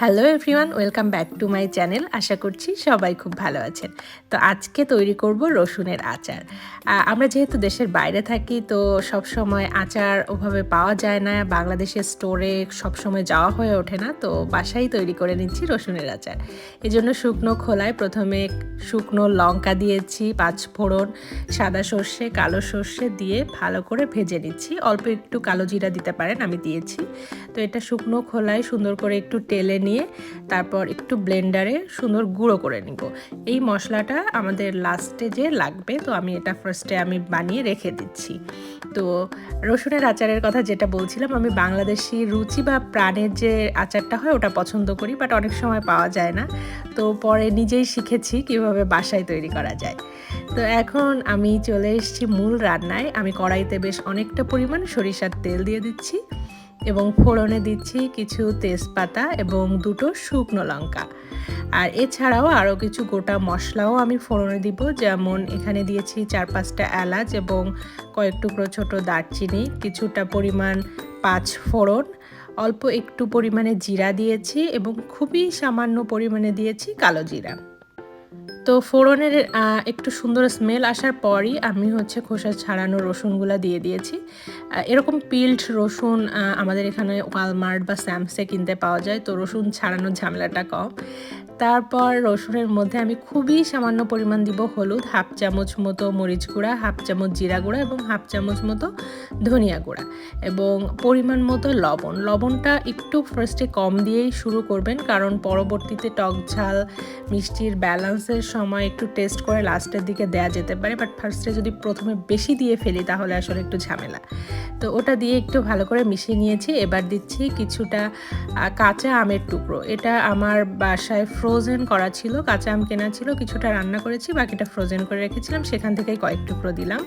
Hello everyone welcome back to my channel আশা করছি সবাই খুব ভালো আছেন। তো আজকে তৈরি করব রসুনের আচার। আমরা যেহেতু দেশের বাইরে থাকি, তো সব সময় আচার ওভাবে পাওয়া যায় না। বাংলাদেশের স্টোরে সব সময় যাওয়া হয়ে ওঠে না, তো বাসায় তৈরি করে নিচ্ছি রসুনের আচার। এই জন্য শুকনো খোলায় প্রথমে শুকনো লঙ্কা দিয়েছি, পাঁচ ফোড়ন, সাদা সর্ষে, কালো সর্ষে দিয়ে ভালো করে ভেজে নিচ্ছি। অল্প একটু কালো জিরা দিতে পারেন, আমি দিয়েছি। তো এটা শুকনো খোলায় সুন্দর করে একটু টেলে নিয়ে তারপর একটু ব্লেন্ডারে সুন্দর গুঁড়ো করে নিব। এই মশলাটা আমাদের লাস্টে যে লাগবে, তো আমি এটা ফার্স্টে আমি বানিয়ে রেখে দিচ্ছি। তো রসুনের আচারের কথা যেটা বলছিলাম, আমি বাংলাদেশি রুচি বা প্রাণের যে আচারটা হয় ওটা পছন্দ করি বাট অনেক সময় পাওয়া যায় না। তো পরে নিজেই শিখেছি কীভাবে বাসায় তৈরি করা যায়। তো এখন আমি চলে এসেছি মূল রান্নায়। আমি কড়াইতে বেশ অনেকটা পরিমাণ সরিষার তেল দিয়ে দিচ্ছি। এবং ফোড়নে দিচ্ছি কিছু তেজপাতা এবং দুটো শুকনো লঙ্কা। আর এছাড়াও আরও কিছু গোটা মশলাও আমি ফোড়নে দিব, যেমন এখানে দিয়েছি চার পাঁচটা এলাচ এবং কয়েক টুকরো ছোটো দারচিনি, কিছুটা পরিমাণ পাঁচ ফোড়ন, অল্প একটু পরিমাণে জিরা দিয়েছি এবং খুবই সামান্য পরিমাণে দিয়েছি কালো জিরা। তো ফোড়নের একটু সুন্দর স্মেল আসার পরই আমি হচ্ছে খোসা ছাড়ানো রসুনগুলা দিয়ে দিয়েছি। এরকম পিল্ড রসুন আমাদের এখানে ওয়ালমার্ট বা স্যামসে কিনতে পাওয়া যায়, তো রসুন ছাড়ানোর ঝামেলাটা কম। তারপর রসুনের মধ্যে আমি খুবই সামান্য পরিমাণ দিব হলুদ, হাফ চামচ মতো মরিচ গুঁড়া, হাফ চামচ জিরা গুঁড়া এবং হাফ চামচ মতো ধনিয়া গুঁড়া এবং পরিমাণ মতো লবণ। লবণটা একটু ফার্স্টে কম দিয়েই শুরু করবেন কারণ পরবর্তীতে টক ঝাল, মিষ্টির ব্যালেন্সের সময় একটু টেস্ট করে লাস্টের দিকে দেয়া যেতে পারে বাট ফার্স্টে যদি প্রথমে বেশি দিয়ে ফেলি তাহলে আসলে একটু ঝামেলা। তো ওটা দিয়ে একটু ভালো করে মিশিয়ে নিয়েছি। এবার দিচ্ছি কিছুটা কাঁচা আমের টুকরো। এটা আমার বাসায় ফ্রোজেন করা ছিল, কাঁচা আম কেনা ছিল, কিছুটা রান্না করেছি, বাকিটা ফ্রোজেন করে রেখেছিলাম, সেখান থেকেই কয়েক টুকরো দিলাম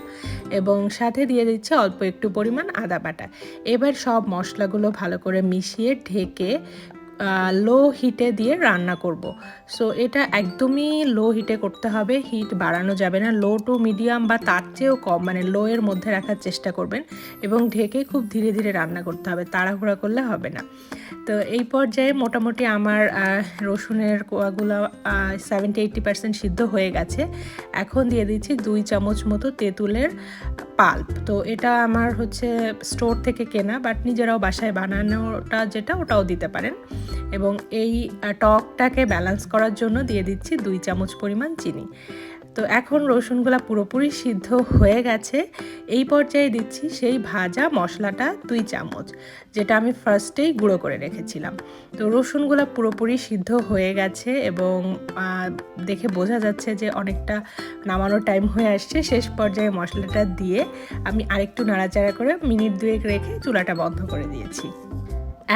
এবং সাথে দিয়ে দিচ্ছে অল্প একটু পরিমাণ আদা বাটা। এবার সব মশলাগুলো ভালো করে মিশিয়ে ঢেকে লো হিটে দিয়ে রান্না করব। সো এটা একদমই লো হিটে করতে হবে। হিট বাড়ানো যাবে না। লো টু মিডিয়াম বা তার চেয়েও কম মানে লো এর মধ্যে রাখার চেষ্টা করবেন এবং ঢেকে খুব ধীরে ধীরে রান্না করতে হবে। তাড়াহুড়া করলে হবে না। তো এই পর্যায়ে মোটামুটি আমার রসুনের কোয়াগুলো সেভেন্টি এইটটি পার্সেন্ট সিদ্ধ হয়ে গেছে। এখন দিয়ে দিচ্ছি দুই চামচ মতো তেঁতুলের পাল্প। তো এটা আমার হচ্ছে স্টোর থেকে কেনা বাট নিজেরাও বাসায় বানানোটা যেটা, ওটাও দিতে পারেন। এবং এই টকটাকে ব্যালেন্স করার জন্য দিয়ে দিচ্ছি দুই চামচ পরিমাণ চিনি। তো এখন রসুনগুলা পুরোপুরি সিদ্ধ হয়ে গেছে। এই পর্যায়ে দিচ্ছি সেই ভাজা মশলাটা দুই চামচ, যেটা আমি ফার্স্টেই গুঁড়ো করে রেখেছিলাম। তো রসুনগুলা পুরোপুরি সিদ্ধ হয়ে গেছে এবং দেখে বোঝা যাচ্ছে যে অনেকটা নামানোর টাইম হয়ে আসছে। শেষ পর্যায়ে মশলাটা দিয়ে আমি আরেকটু নাড়াচাড়া করে মিনিট দুয়েক রেখে চুলাটা বন্ধ করে দিয়েছি।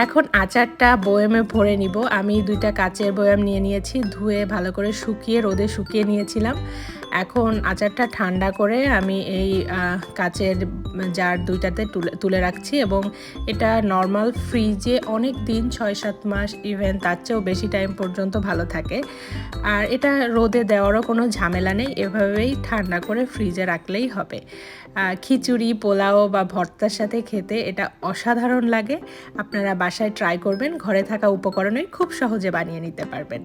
এখন আচারটা বয়ামে ভরে নিব। আমি দুইটা কাচের বয়াম নিয়ে নিয়েছি, ধুয়ে ভালো করে শুকিয়ে, রোদে শুকিয়ে নিয়েছিলাম। এখন আচারটা ঠান্ডা করে আমি এই কাচের জার দুইটাতে তুলে তুলে রাখছি এবং এটা নর্মাল ফ্রিজে অনেক দিন ছয় সাত মাস, ইভেন তার চেয়েও বেশি টাইম পর্যন্ত ভালো থাকে। আর এটা রোদে দেওয়ারও কোনো ঝামেলা নেই, এভাবেই ঠান্ডা করে ফ্রিজে রাখলেই হবে। খিচুড়ি, পোলাও বা ভর্তার সাথে খেতে এটা অসাধারণ লাগে। আপনারা বাসায় ট্রাই করবেন, ঘরে থাকা উপকরণে খুব সহজে বানিয়ে নিতে পারবেন।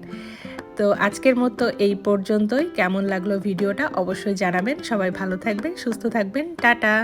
তো আজকের মতো এই পর্যন্তই। কেমন লাগল ভিডিওটা অবশ্যই জানাবেন। সবাই ভালো থাকবেন, সুস্থ থাকবেন। টাটা!